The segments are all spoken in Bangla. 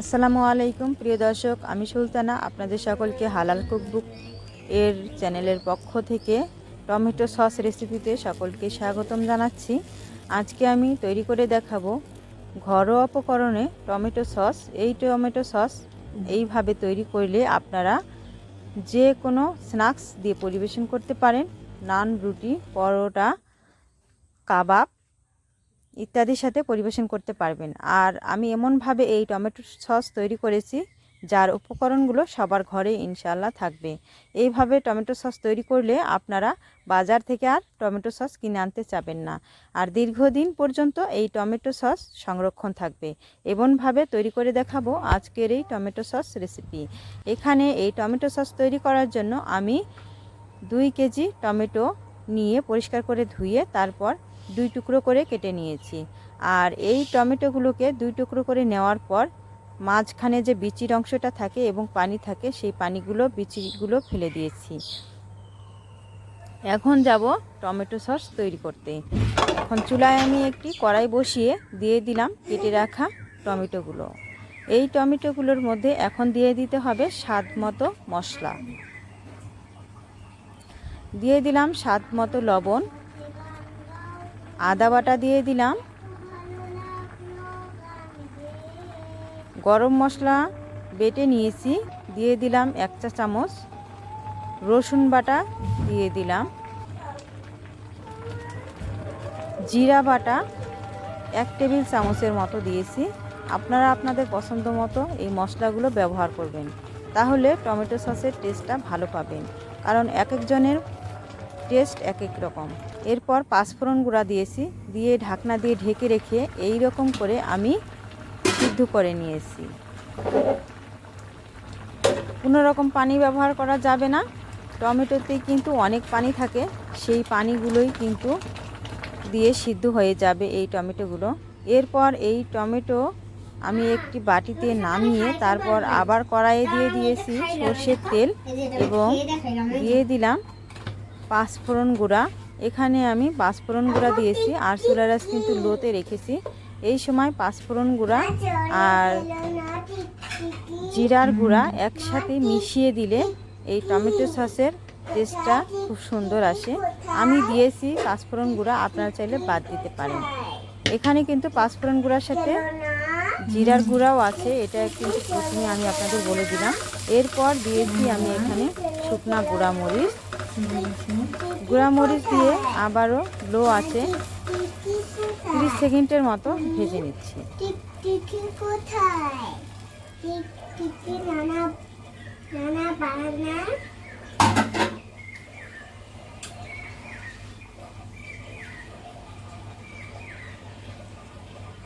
আসসালামু আলাইকুম, প্রিয় দর্শক, আমি সুলতানা, আপনাদের সকলকে হালাল কুকবুক এর চ্যানেলের পক্ষ থেকে টমেটো সস রেসিপিতে সকলকে স্বাগতম জানাচ্ছি। আজকে আমি তৈরি করে দেখাবো ঘরোয়া উপকরণে টমেটো সস। এই টমেটো সস এইভাবে তৈরি করলে আপনারা যে কোনো স্ন্যাক্স দিয়ে পরিবেশন করতে পারেন। নান, রুটি, পরোটা, কাবাব ইত্যাদির সাথে পরিবেশন করতে পারবেন। আর আমি এমনভাবে এই টমেটো সস তৈরি করেছি, যার উপকরণগুলো সবার ঘরে ইনশাল্লাহ থাকবে। এইভাবে টমেটো সস তৈরি করলে আপনারা বাজার থেকে আর টমেটো সস কিনে আনতে চাবেন না। আর দীর্ঘদিন পর্যন্ত এই টমেটো সস সংরক্ষণ থাকবে। এমনভাবে তৈরি করে দেখাবো আজকের এই টমেটো সস রেসিপি। এখানে এই টমেটো সস তৈরি করার জন্য আমি দুই কেজি টমেটো নিয়ে পরিষ্কার করে ধুয়ে তারপর দুই টুকরো করে কেটে নিয়েছি। আর এই টমেটোগুলোকে দুই টুকরো করে নেওয়ার পর মাঝখানে যে বিচির অংশটা থাকে এবং পানি থাকে, সেই পানিগুলো, বিচিগুলো ফেলে দিয়েছি। এখন যাব টমেটো সস তৈরি করতে। এখন চুলায় আমি একটি কড়াই বসিয়ে দিয়ে দিলাম কেটে রাখা টমেটোগুলো। এই টমেটোগুলোর মধ্যে এখন দিয়ে দিতে হবে স্বাদ মতো মশলা। দিয়ে দিলাম স্বাদ মতো লবণ। আদা বাটা দিয়ে দিলাম। গরম মশলা বেটে নিয়েছি, দিয়ে দিলাম এক চা চামচ। রসুন বাটা দিয়ে দিলাম। জিরা বাটা এক টেবিল চামচের মতো দিয়েছি। আপনারা আপনাদের পছন্দ মতো এই মশলাগুলো ব্যবহার করবেন। তাহলে টমেটো সসের টেস্টটা ভালো পাবেন। কারণ এক একজনের টেস্ট এক এক রকম। এরপর পাঁচফোড়ন গুঁড়া দিয়েছি, দিয়ে ঢাকনা দিয়ে ঢেকে রেখে এই রকম করে আমি সিদ্ধ করে নিয়েছি। কোনো রকম পানি ব্যবহার করা যাবে না। টমেটোতেই কিন্তু অনেক পানি থাকে, সেই পানিগুলোই কিন্তু দিয়ে সিদ্ধ হয়ে যাবে এই টমেটোগুলো। এরপর এই টমেটো আমি একটি বাটিতে নামিয়ে তারপর আবার কড়াইয়ে দিয়ে দিয়েছি সর্ষের তেল এবং দিয়ে দিলাম পাঁচফোড়ন গুঁড়া। এখানে আমি পাঁচফোড়ন গুঁড়া দিয়েছি, আর চুলারাস কিন্তু লোতে রেখেছি। এই সময় পাঁচফোড়ন গুঁড়া আর জিরার গুঁড়া একসাথে মিশিয়ে দিলে এই টমেটো সসের টেস্টটা খুব সুন্দর আসে। আমি দিয়েছি পাঁচফোড়ন গুঁড়া, আপনারা চাইলে বাদ দিতে পারেন। এখানে কিন্তু পাঁচফোড়ন গুঁড়ার সাথে জিরার গুঁড়াও আছে, এটা কিন্তু প্রথমে আমি আপনাদের বলে দিলাম। এরপর দিয়েছি আমি এখানে শুকনা গুঁড়া মরিচ মরিচ দিয়ে আবারও লো আছে তিরিশ সেকেন্ডের মতো ভেজে নিচ্ছি।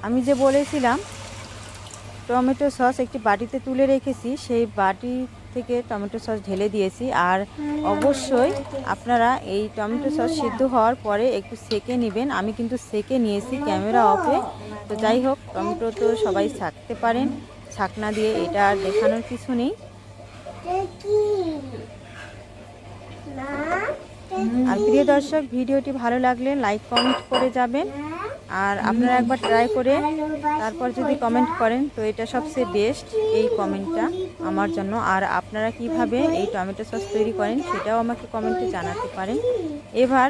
আমি যে বলেছিলাম, টমেটো সস একটি বাটিতে তুলে রেখেছি, সেই বাটি থেকে টমেটো সস ঢেলে দিয়েছি আর অবশ্যই আপনারা এই টমেটো সস সিদ্ধ হওয়ার পরে একটু সেকে নেবেন। আমি কিন্তু সেকে নিয়েছি ক্যামেরা অফে। তো যাই হোক, টমেটো তো সবাই ছাকতে পারেন। ছাকনা দিয়ে এটা আর দেখানোর কিছু নেই। আর প্রিয় দর্শক, ভিডিওটি ভালো লাগলে লাইক, কমেন্ট করে যাবেন। আর আপনারা একবার ট্রাই করে তারপর যদি কমেন্ট করেন, তো এটা সবচেয়ে বেস্ট এই কমেন্টটা আমার জন্য। আর আপনারা কীভাবে এই টমেটো সস তৈরি করেন, সেটাও আমাকে কমেন্টে জানাতে পারেন। এবার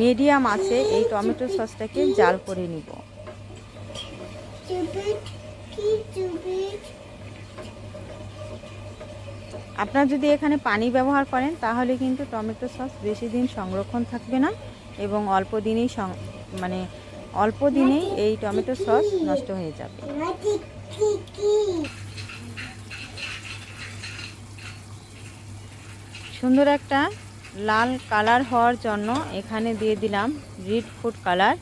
মিডিয়াম আছে এই টমেটো সসটাকে জাল করে নিব। আপনারা যদি এখানে পানি ব্যবহার করেন, তাহলে কিন্তু টমেটো সস বেশি দিন সংরক্ষণ থাকবে না এবং অল্প দিনেই মানে অল্প দিনেই এই টমেটো সস নষ্ট হয়ে যাবে। সুন্দর একটা লাল কালার হওয়ার জন্য এখানে দিয়ে দিলাম রেড ফুড কালার।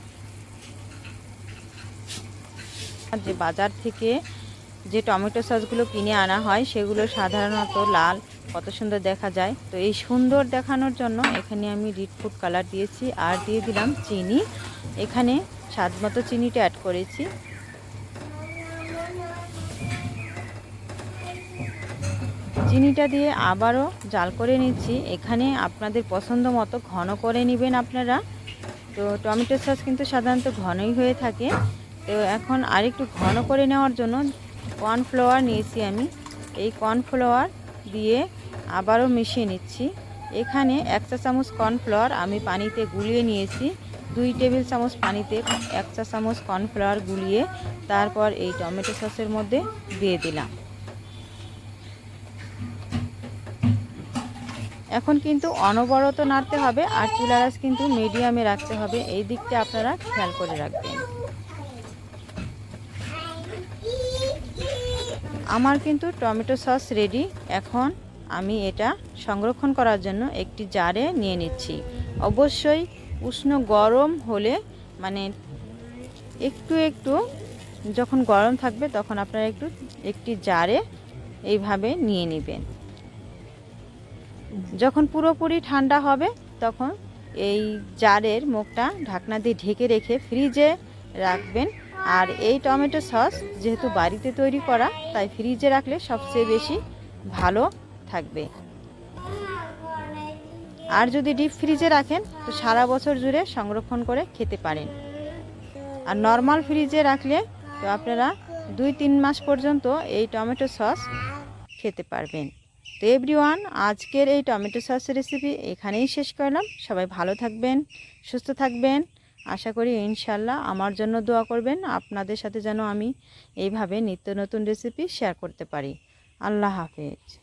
যে বাজার থেকে যে টমেটো সসগুলো কিনে আনা হয়, সেগুলো সাধারণত লাল, কত সুন্দর দেখা যায়। তো এই সুন্দর দেখানোর জন্য এখানে আমি রিড ফুড কালার দিয়েছি আর দিয়ে দিলাম চিনি। এখানে স্বাদ মতো চিনিটা অ্যাড করেছি। চিনিটা দিয়ে আবারও জাল করে নিচ্ছি। এখানে আপনাদের পছন্দ মতো ঘন করে নেবেন আপনারা। তো টমেটো সস কিন্তু সাধারণত ঘনই হয়ে থাকে। তো এখন আরেকটু ঘন করে নেওয়ার জন্য কর্নফ্লাওয়ার নিয়েছি আমি। এই কর্নফ্লাওয়ার দিয়ে আবারও মিশিয়ে নিচ্ছি। এখানে এক চা চামচ কর্নফ্লাওয়ার আমি পানিতে গুলিয়ে নিয়েছি। দুই টেবিল চামচ পানিতে এক চা চামচ কর্নফ্লাওয়ার গুলিয়ে তারপর এই টমেটো সসের মধ্যে দিয়ে দিলাম। এখন কিন্তু অনবরত নাড়তে হবে আর চুলার আঁচ কিন্তু মিডিয়ামে রাখতে হবে। এই দিকটা আপনারা খেয়াল করে রাখবেন। আমার কিন্তু টমেটো সস রেডি এখন আমি এটা সংরক্ষণ করার জন্য একটি জারে নিয়ে নিচ্ছি। অবশ্যই উষ্ণ গরম হলে মানে একটু একটু যখন গরম থাকবে তখন আপনারা একটু একটি জারে এইভাবে নিয়ে নেবেন। যখন পুরোপুরি ঠান্ডা হবে তখন এই জারের মুখটা ঢাকনা দিয়ে ঢেকে রেখে ফ্রিজে রাখবেন। আর এই টমেটো সস যেহেতু বাড়িতে তৈরি করা, তাই ফ্রিজে রাখলে সবচেয়ে বেশি ভালো থাকবে। আর যদি ডিপ ফ্রিজে রাখেন, তো সারা বছর জুড়ে সংরক্ষণ করে খেতে পারেন। আর নর্মাল ফ্রিজে রাখলে, তো আপনারা দুই তিন মাস পর্যন্ত এই টমেটো সস খেতে পারবেন। তো এভরিওয়ান, আজকের এই টমেটো সস রেসিপি এখানেই শেষ করলাম। সবাই ভালো থাকবেন, সুস্থ থাকবেন। আশা করি ইনশাল্লাহ আমার জন্য দোয়া করবেন, আপনাদের সাথে যেন আমি এইভাবে নিত্য নতুন রেসিপি শেয়ার করতে পারি। আল্লাহ হাফেজ।